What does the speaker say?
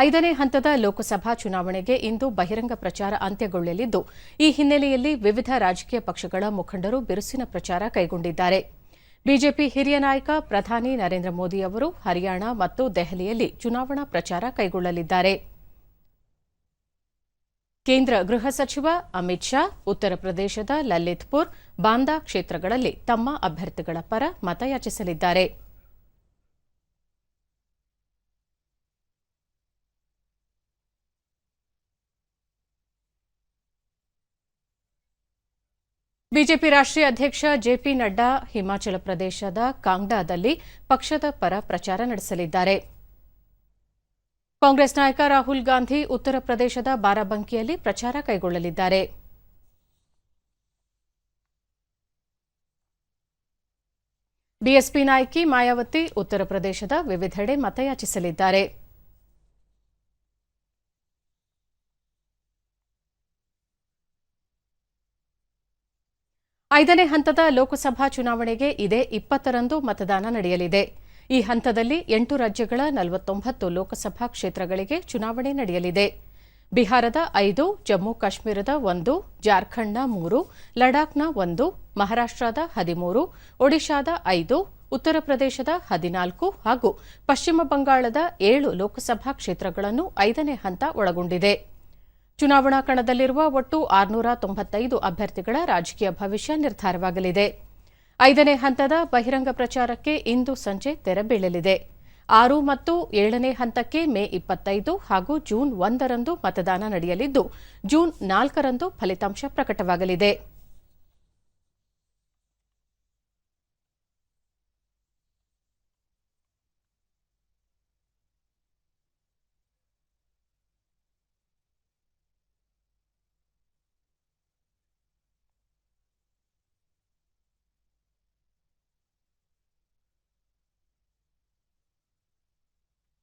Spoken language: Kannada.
ಐದನೇ ಹಂತದ ಲೋಕಸಭಾ ಚುನಾವಣೆಗೆ ಇಂದು ಬಹಿರಂಗ ಪ್ರಚಾರ ಅಂತ್ಯಗೊಳ್ಳಲಿದ್ದು, ಈ ಹಿನ್ನೆಲೆಯಲ್ಲಿ ವಿವಿಧ ರಾಜಕೀಯ ಪಕ್ಷಗಳ ಮುಖಂಡರು ಬಿರುಸಿನ ಪ್ರಚಾರ ಕೈಗೊಂಡಿದ್ದಾರೆ. ಬಿಜೆಪಿ ಹಿರಿಯ ನಾಯಕ ಪ್ರಧಾನಿ ನರೇಂದ್ರ ಮೋದಿ ಅವರು ಹರಿಯಾಣ ಮತ್ತು ದೆಹಲಿಯಲ್ಲಿ ಚುನಾವಣಾ ಪ್ರಚಾರ ಕೈಗೊಳ್ಳಲಿದ್ದಾರೆ. ಕೇಂದ್ರ ಗೃಹ ಸಚಿವ ಅಮಿತ್ ಶಾ, ಉತ್ತರ ಪ್ರದೇಶದ ಲಲಿತ್ಪುರ್, ಬಾಂದಾ ಕ್ಷೇತ್ರಗಳಲ್ಲಿ ತಮ್ಮ ಅಭ್ಯರ್ಥಿಗಳ ಪರ ಮತಯಾಚಿಸಲಿದ್ದಾರೆ. ಬಿಜೆಪಿ ರಾಷ್ಟ್ರೀಯ ಅಧ್ಯಕ್ಷ ಜೆಪಿ ನಡ್ಡಾ ಹಿಮಾಚಲ ಪ್ರದೇಶದ ಕಾಂಗ್ಡಾದಲ್ಲಿ ಪಕ್ಷದ ಪರ ಪ್ರಚಾರ ನಡೆಸಲಿದ್ದಾರೆ. ಕಾಂಗ್ರೆಸ್ ನಾಯಕ ರಾಹುಲ್ ಗಾಂಧಿ ಉತ್ತರ ಪ್ರದೇಶದ ಬಾರಾಬಂಕಿಯಲ್ಲಿ ಪ್ರಚಾರ ಕೈಗೊಳ್ಳಲಿದ್ದಾರೆ. ಬಿಎಸ್ಪಿ ನಾಯಕಿ ಮಾಯಾವತಿ ಉತ್ತರ ಪ್ರದೇಶದ ವಿವಿಧೆಡೆ ಮತಯಾಚಿಸಲಿದ್ದಾರೆ. ಐದನೇ ಹಂತದ ಲೋಕಸಭಾ ಚುನಾವಣೆಗೆ ಇದೇ ಇಪ್ಪತ್ತರಂದು ಮತದಾನ ನಡೆಯಲಿದೆ. ಈ ಹಂತದಲ್ಲಿ ಎಂಟು ರಾಜ್ಯಗಳ ನಲವತ್ತೊಂಬತ್ತು ಲೋಕಸಭಾ ಕ್ಷೇತ್ರಗಳಿಗೆ ಚುನಾವಣೆ ನಡೆಯಲಿದೆ. ಬಿಹಾರದ ಐದು, ಜಮ್ಮು ಕಾಶ್ಮೀರದ ಒಂದು, ಜಾರ್ಖಂಡ್ನ ಮೂರು, ಲಡಾಖ್ನ ಒಂದು ಮಹಾರಾಷ್ಟದ ಹದಿಮೂರು, ಒಡಿಶಾದ ಐದು, ಉತ್ತರ ಪ್ರದೇಶದ ಹದಿನಾಲ್ಕು ಹಾಗೂ ಪಶ್ಚಿಮ ಬಂಗಾಳದ ಏಳು ಲೋಕಸಭಾ ಕ್ಷೇತ್ರಗಳನ್ನು ಐದನೇ ಹಂತ ಒಳಗೊಂಡಿದೆ. ಚುನಾವಣಾ ಕಣದಲ್ಲಿರುವ ಒಟ್ಟು ಆರುನೂರ ತೊಂಬತ್ತೈದು ಅಭ್ಯರ್ಥಿಗಳ ರಾಜಕೀಯ ಭವಿಷ್ಯ ನಿರ್ಧಾರವಾಗಲಿದೆ. ಐದನೇ ಹಂತದ ಬಹಿರಂಗ ಪ್ರಚಾರಕ್ಕೆ ಇಂದು ಸಂಜೆ ತೆರೆ ಬೀಳಲಿದೆ. ಆರು ಮತ್ತು ಏಳನೇ ಹಂತಕ್ಕೆ ಮೇ ಇಪ್ಪತ್ತೈದು ಹಾಗೂ ಜೂನ್ ಒಂದರಂದು ಮತದಾನ ನಡೆಯಲಿದ್ದು, ಜೂನ್ ನಾಲ್ಕರಂದು ಫಲಿತಾಂಶ ಪ್ರಕಟವಾಗಲಿದೆ.